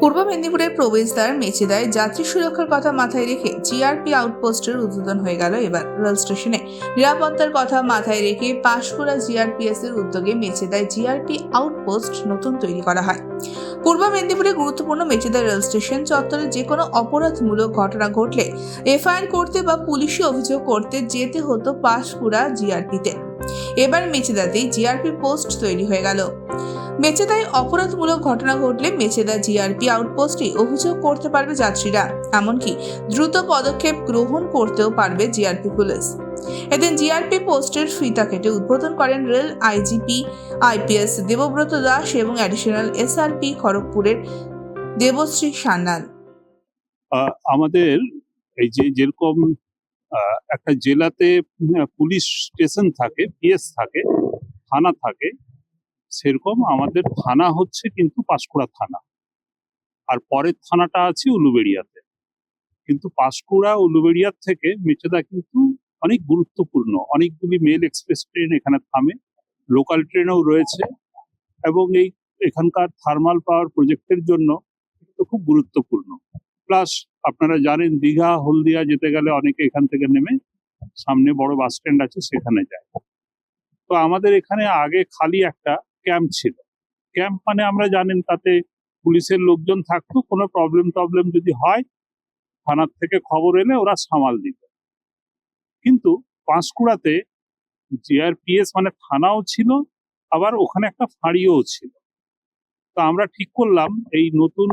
পূর্ব মেদিনীপুরের প্রবেশদ্বার, মেচেদায় যাত্রী সুরক্ষার কথা মাথায় রেখে জিআরপি আউটপোস্টের উদ্বোধন হয়ে গেল এবার রেল স্টেশনে। নিরাপত্তার কথা মাথায় রেখে পাঁশকুড়া জিআরপিএস এর উদ্যোগে মেচেদায় জিআরপি আউটপোস্ট নতুন তৈরি করা হয়। পূর্ব মেদিনীপুরে গুরুত্বপূর্ণ মেচেদা রেল স্টেশন চত্বরে যে কোনো অপরাধমূলক ঘটনা ঘটলে এফআইআর করতে বা পুলিশি অভিযোগ করতে যেতে হতো পাঁশকুড়া জিআরপিতে এবার মেচেদাতেই জিআরপি পোস্ট তৈরি হয়ে গেল। মেচেদায় অপরাধমূলক ঘটনা ঘটলে মেচেদা জিআরপি আউটপোস্টে অভিযোগ করতে পারবে যাত্রীরা। এমনকি দ্রুত পদক্ষেপ গ্রহণ করতেও পারবে জিআরপি পুলিশ। এদিন জিআরপি পোস্টের ফিতা কেটে উদ্বোধন করেন rail IGP IPS Debabrata Das এবং অ্যাডিশনাল এসআরপি খড়গপুরের দেবশ্রী সান্যাল। আমাদের এই যে যেরকম একটা জেলাতে পুলিশ স্টেশন থাকে, পিএস থাকে, থানা থাকে সেরকম আমাদের থানা হচ্ছে কিন্তু পাঁশকুড়া থানা। আর পরের থানাটা আছে উলুবেড়িয়াতে। কিন্তু পাঁশকুড়া, উলুবেড়িয়ার থেকে মেচেদা কিন্তু অনেক গুরুত্বপূর্ণ। অনেকগুলি মেল এক্সপ্রেস ট্রেন এখানে থামে লোকাল ট্রেনও রয়েছে এবং এই এখানকার থার্মাল পাওয়ার প্রজেক্টের জন্য খুব গুরুত্বপূর্ণ। প্লাস আপনারা জানেন দীঘা, হলদিয়া যেতে গেলে অনেকে এখান থেকে নেমে সামনে বড় বাস স্ট্যান্ড আছে সেখানে যায়। তো আমাদের এখানে আগে খালি একটা ক্যাম্প ছিল। ক্যাম্প মানে আমরা জানেন তাতে পুলিশের লোকজন থাকতো, কোনো প্রবলেম টবলেম যদি হয়, থানার থেকে খবর এলে ওরা সামাল দিত। কিন্তু পাঁশকুড়াতে জিআরপিএস মানে থানাও ছিল, আবার ওখানে একটা ফাঁড়িও ছিল। তো আমরা ঠিক করলাম, এই নতুন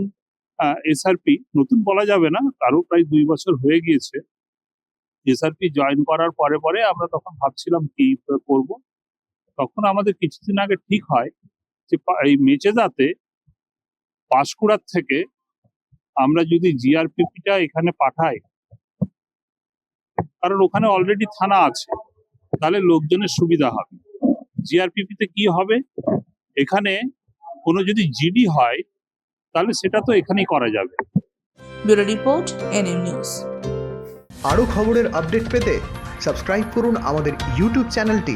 এসআরপি নতুন বলা যাবে না, তারও প্রায় দুই বছর হয়ে গিয়েছে। এসআরপি জয়েন করার পরে পরে আমরা তখন ভাবছিলাম কি করব। তখন আমাদের কিছুদিন আগে ঠিক হয় যে এই মেচেদাতে পাঁশকুড়ার থেকে আমরা যদি জিআরপিপিটা এখানে পাঠাই কারণ ওখানে অলরেডি থানা আছে তাহলে লোকজনের সুবিধা হবে। জিআরপিপিতে কি হবে? এখানে কোনো যদি জিডি হয় তাহলে সেটা তো এখানেই করা যাবে। Bureau report NM news. আরও খবরের আপডেট পেতে সাবস্ক্রাইব করুন আমাদের ইউটিউব চ্যানেলটি।